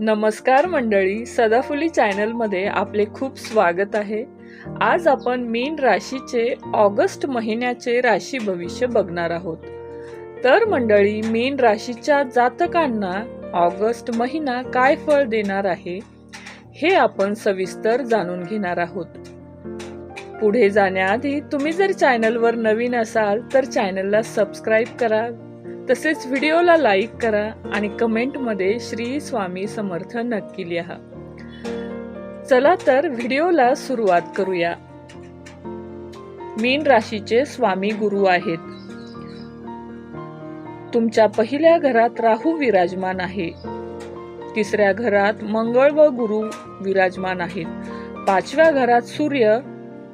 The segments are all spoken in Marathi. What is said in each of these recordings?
नमस्कार मंडळी सदाफुली चॅनलमध्ये आपले खूप स्वागत आहे. आज आपण मीन राशीचे ऑगस्ट महिन्याचे राशी भविष्य बघणार आहोत. तर मंडळी मीन राशीच्या जातकांना ऑगस्ट महिना काय फळ देणार आहे हे आपण सविस्तर जाणून घेणार आहोत. पुढे जाण्याआधी तुम्ही जर चॅनलवर नवीन असाल तर चॅनलला सबस्क्राईब करा तसेच व्हिडिओला लाईक करा आणि कमेंटमध्ये श्री स्वामी समर्थ नक्की लिहा. चला तर व्हिडिओला सुरुवात करूया. मीन राशीचे स्वामी गुरु आहेत. तुमच्या पहिल्या घरात राहू विराजमान आहे. तिसऱ्या घरात मंगळ व गुरु विराजमान आहेत. पाचव्या घरात सूर्य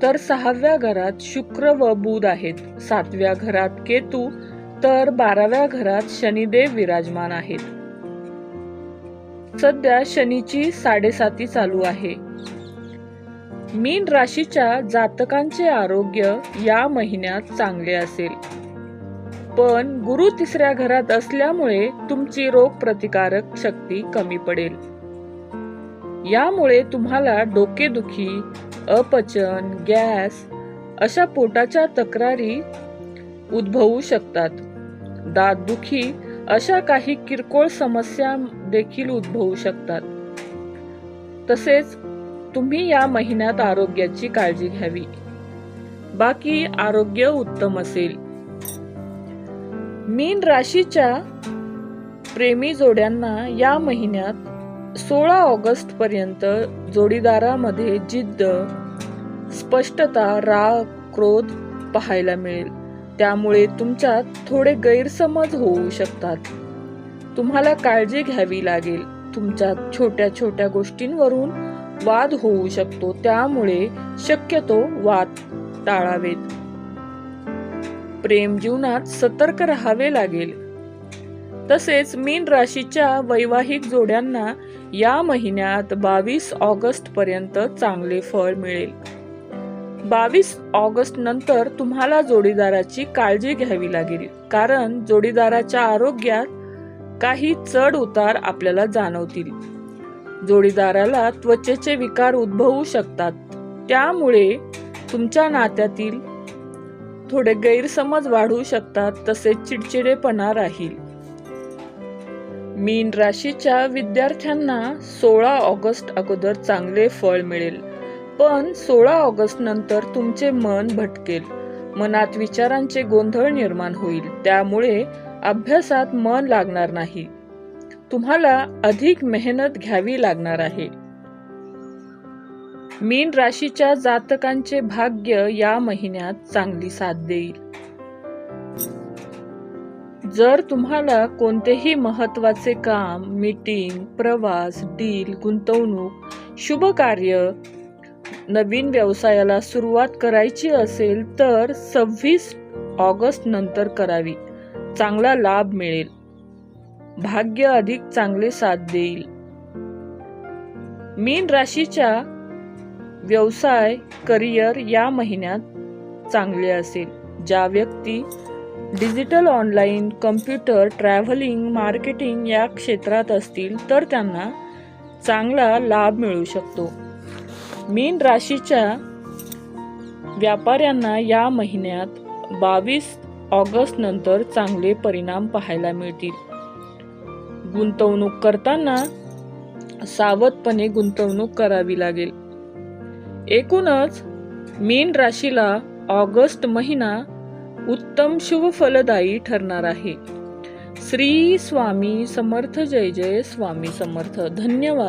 तर सहाव्या घरात शुक्र व बुध आहेत. सातव्या घरात केतू तर बाराव्या घरात शनिदेव विराजमान आहेत. सध्या शनीची साडेसाती चालू आहे. मीन राशीच्या जातकांचे आरोग्य या महिन्यात चांगले असेल. पण गुरु तिसऱ्या घरात असल्यामुळे तुमची रोग प्रतिकारक शक्ती कमी पडेल. यामुळे तुम्हाला डोकेदुखी अपचन गॅस अशा पोटाच्या तक्रारी उद्भवू शकतात. दातदुखी अशा काही किरकोळ समस्या देखील उद्भवू शकतात. तसेच तुम्ही या महिन्यात आरोग्याची काळजी घ्यावी. बाकी आरोग्य उत्तम असेल. मीन राशीच्या प्रेमी जोड्यांना या महिन्यात सोळा ऑगस्ट पर्यंत जोडीदारामध्ये जिद्द स्पष्टता राग क्रोध पाहायला मिळेल. त्यामुळे तुमच्यात थोडे गैरसमज होऊ शकतात. तुम्हाला काळजी घ्यावी लागेल. तुमच्यात छोट्या छोट्या गोष्टींवरून वाद होऊ शकतो. त्यामुळे शक्यतो वाद टाळावेत. प्रेम जीवनात सतर्क राहावे लागेल. तसेच मीन राशीच्या वैवाहिक जोड्यांना या महिन्यात बावीस ऑगस्ट पर्यंत चांगले फळ मिळेल. बावीस ऑगस्ट नंतर तुम्हाला जोडीदाराची काळजी घ्यावी लागेल. कारण जोडीदाराच्या आरोग्यात काही चढ उतार आपल्याला जाणवतील. जोडीदाराला त्वचेचे विकार उद्भवू शकतात. त्यामुळे तुमच्या नात्यातील थोडे गैरसमज वाढू शकतात तसेच चिडचिडेपणा राहील. मीन राशीच्या विद्यार्थ्यांना सोळा ऑगस्ट अगोदर चांगले फळ मिळेल. पण सोळा ऑगस्ट नंतर तुमचे मन भटकेल. मनात विचारांचे गोंधळ निर्माण होईल. त्यामुळे अभ्यासात मन लागणार नाही. तुम्हाला अधिक मेहनत घ्यावी लागणार आहे. मीन राशीच्या जातकांचे भाग्य या महिन्यात चांगली साथ देईल. जर तुम्हाला कोणतेही महत्त्वाचे काम मीटिंग प्रवास डील गुंतवणूक शुभ कार्य नवीन व्यवसायाला सुरुवात करायची असेल तर सव्वीस ऑगस्ट नंतर करावी. चांगला लाभ मिळेल. भाग्य अधिक चांगले साथ देईल. मीन राशीच्या व्यवसाय करिअर या महिन्यात चांगले असेल. ज्या व्यक्ती digital online computer travelling marketing या क्षेत्रात असतील तर त्यांना चांगला लाभ मिळू शकतो. मीन राशीच्या व्यापाऱ्यांना या महिन्यात बावीस ऑगस्ट नंतर चांगले परिणाम पाहायला मिळतील. गुंतवणूक करताना सावधपणे गुंतवणूक करावी लागेल. एकूणच मीन राशीला ऑगस्ट महिना उत्तम शुभ फलदायी ठरणार आहे. श्री स्वामी समर्थ जय जय स्वामी समर्थ. धन्यवाद.